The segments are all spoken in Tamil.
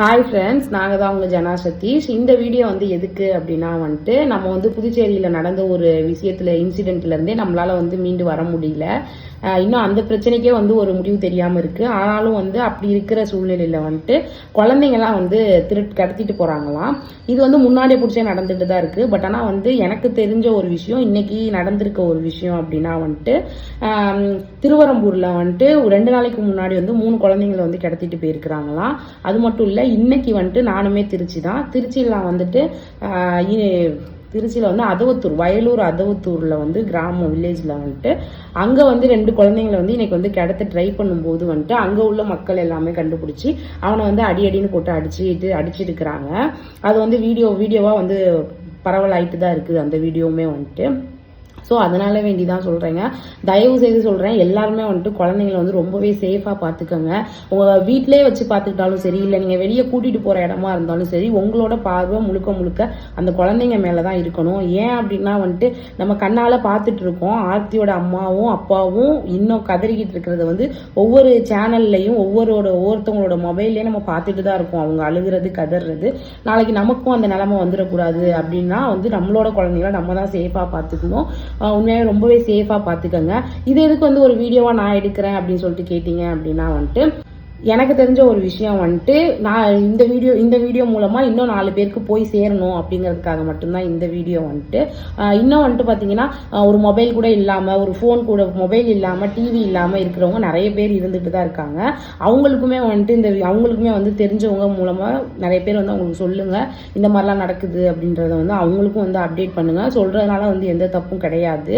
ஹாய் ஃப்ரெண்ட்ஸ் நாங்கள் தான் உங்கள் ஜனா சதீஷ். இந்த வீடியோ வந்து எதுக்கு அப்படின்னா வந்துட்டு நம்ம வந்து புதுச்சேரியில் நடந்த ஒரு விஷயத்தில் இன்சிடென்ட்லேருந்தே நம்மளால் வந்து மீண்டு வர முடியல. இன்னும் அந்த பிரச்சனைக்கே வந்து ஒரு முடிவு தெரியாமல் இருக்குது ஆனாலும் வந்து அப்படி இருக்கிற சூழ்நிலையில் வந்துட்டு குழந்தைங்கலாம் வந்து திருட்டு கடத்திட்டு போகிறாங்களாம் இது வந்து முன்னாடியே பிடிச்சே நடந்துட்டு தான் இருக்குது பட் ஆனால் வந்து எனக்கு தெரிஞ்ச ஒரு விஷயம் இன்றைக்கி நடந்திருக்க ஒரு விஷயம் அப்படின்னா வந்துட்டு திருவரம்பூரில் வந்துட்டு ஒரு ரெண்டு நாளைக்கு முன்னாடி வந்து மூணு குழந்தைங்களை வந்து கடத்திட்டு போயிருக்கிறாங்களாம். அது மட்டும் இல்லை இன்னைக்கு வந்துட்டு நானுமே திருச்சி தான். திருச்சியில் வந்துட்டு திருச்சியில் வந்து அதவத்தூர் வயலூர் அதவத்தூரில் வந்து கிராமம் வில்லேஜில் வந்துட்டு அங்கே வந்து ரெண்டு குழந்தைங்களை வந்து இன்னைக்கு வந்து கிடத்த ட்ரை பண்ணும்போது வந்துட்டு அங்கே உள்ள மக்கள் எல்லாமே கண்டுபிடிச்சி அவனை வந்து அடி அடின்னு போட்டு அடிச்சுட்டு அடிச்சிருக்கிறாங்க அது வந்து வீடியோ வீடியோவாக வந்து பரவலாயிட்டு தான் இருக்குது அந்த வீடியோவுமே வந்துட்டு. ஸோ அதனால வேண்டி தான் சொல்கிறேங்க தயவு செய்து சொல்கிறேன் எல்லாருமே வந்துட்டு குழந்தைங்கள வந்து ரொம்பவே சேஃபாக பார்த்துக்கோங்க உங்கள் வீட்டிலே வச்சு பார்த்துக்கிட்டாலும் சரி இல்லை நீங்கள் வெளியே கூட்டிகிட்டு போகிற இடமா இருந்தாலும் சரி உங்களோட பார்வை முழுக்க முழுக்க அந்த குழந்தைங்க மேலே தான் இருக்கணும். ஏன் அப்படின்னா வந்துட்டு நம்ம கண்ணால் பார்த்துட்டு இருக்கோம். ஆர்த்தியோட அம்மாவும் அப்பாவும் இன்னும் கதறிக்கிட்டு இருக்கிறத வந்து ஒவ்வொரு சேனல்லையும் ஒவ்வொருவோட ஒவ்வொருத்தவங்களோட மொபைல்லையும் நம்ம பார்த்துட்டு தான் இருக்கோம். அவங்க அழுகிறது கதறது நாளைக்கு நமக்கும் அந்த நிலமை வந்துடக்கூடாது. அப்படின்னா வந்து நம்மளோட குழந்தைங்கள நம்ம தான் சேஃபாக பார்த்துக்கணும் உண்மையாகவே ரொம்பவே சேஃபாக பார்த்துக்கோங்க. இது எதுக்கு வந்து ஒரு வீடியோவாக நான் எடுக்கிறேன் அப்படின்னு சொல்லிட்டு கேட்டிங்க அப்படின்னா வந்துட்டு எனக்கு தெரிஞ்ச ஒரு விஷயம் வந்துட்டு நான் இந்த வீடியோ இந்த வீடியோ மூலமாக இன்னும் நாலு பேருக்கு போய் சேரணும் அப்படிங்கிறதுக்காக மட்டும்தான் இந்த வீடியோ வந்துட்டு. இன்னும் வந்துட்டு பார்த்தீங்கன்னா ஒரு மொபைல் கூட இல்லாமல் ஒரு ஃபோன் கூட மொபைல் இல்லாமல் டிவி இல்லாமல் இருக்கிறவங்க நிறைய பேர் இருந்துட்டு தான் இருக்காங்க. அவங்களுக்குமே வந்துட்டு இந்த அவங்களுக்குமே வந்து தெரிஞ்சவங்க மூலமாக நிறைய பேர் வந்து அவங்களுக்கு சொல்லுங்கள் இந்த மாதிரிலாம் நடக்குது அப்படின்றத வந்து அவங்களுக்கும் வந்து அப்டேட் பண்ணுங்கள் சொல்கிறதுனால வந்து எந்த தப்பும் கிடையாது.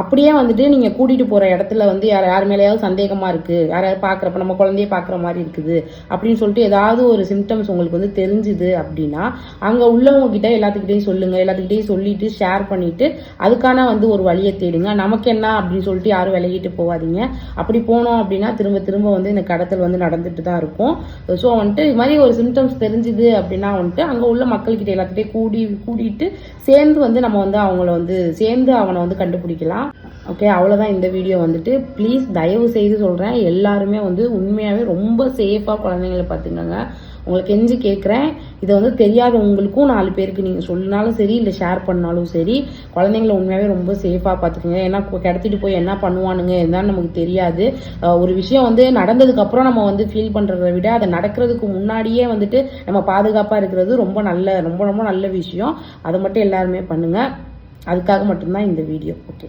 அப்படியே வந்துட்டு நீங்கள் கூட்டிகிட்டு போகிற இடத்துல வந்து யார் யார் மேலேயாவது சந்தேகமாக இருக்குது யாராவது பார்க்குறப்ப நம்ம குழந்தைய பார்க்குற மாதிரி இருக்குது அப்படின்னு சொல்லிட்டு ஏதாவது ஒரு சிம்டம்ஸ் உங்களுக்கு வந்து தெரிஞ்சுது அப்படின்னா அங்கே உள்ளவங்ககிட்ட எல்லாத்துக்கிட்டையும் சொல்லுங்கள் எல்லாத்துக்கிட்டையும் சொல்லிட்டு ஷேர் பண்ணிவிட்டு அதுக்கான வந்து ஒரு வழியை தேடுங்க. நமக்கு என்ன அப்படின்னு சொல்லிட்டு யாரும் விலகிட்டு போகாதீங்க. அப்படி போனோம் அப்படின்னா திரும்ப திரும்ப வந்து இந்த கடத்தல் வந்து நடந்துட்டு தான் இருக்கும். ஸோ வந்துட்டு இது மாதிரி ஒரு சிம்டம்ஸ் தெரிஞ்சுது அப்படின்னா வந்துட்டு அங்கே உள்ள மக்கள்கிட்ட எல்லாத்துக்கிட்டையும் கூடி கூடிட்டு சேர்ந்து வந்து நம்ம வந்து அவங்கள வந்து சேர்ந்து அவனை வந்து கண்டுபிடிக்கலாம். ஓகே அவ்வளோதான் இந்த வீடியோ வந்துட்டு. ப்ளீஸ் தயவு செய்து சொல்கிறேன் எல்லாருமே வந்து உண்மையாகவே ரொம்ப சேஃபாக குழந்தைங்கள பார்த்துக்கோங்க. உங்களுக்கு கெஞ்சி கேட்குறேன். இதை வந்து தெரியாத உங்களுக்கும் நாலு பேருக்கு நீங்கள் சொன்னாலும் சரி இல்லை ஷேர் பண்ணாலும் சரி குழந்தைங்கள உண்மையாகவே ரொம்ப சேஃபாக பார்த்துக்கோங்க. ஏன்னா கிடத்திட்டு போய் என்ன பண்ணுவானுங்க என்னன்னு நமக்கு தெரியாது. ஒரு விஷயம் வந்து நடந்ததுக்கப்புறம் நம்ம வந்து ஃபீல் பண்ணுறத விட அதை நடக்கிறதுக்கு முன்னாடியே வந்துட்டு நம்ம பாதுகாப்பாக இருக்கிறது ரொம்ப நல்ல ரொம்ப ரொம்ப நல்ல விஷயம். அதை மட்டும் எல்லாருமே பண்ணுங்கள் அதுக்காக மட்டும்தான் இந்த வீடியோ ஓகே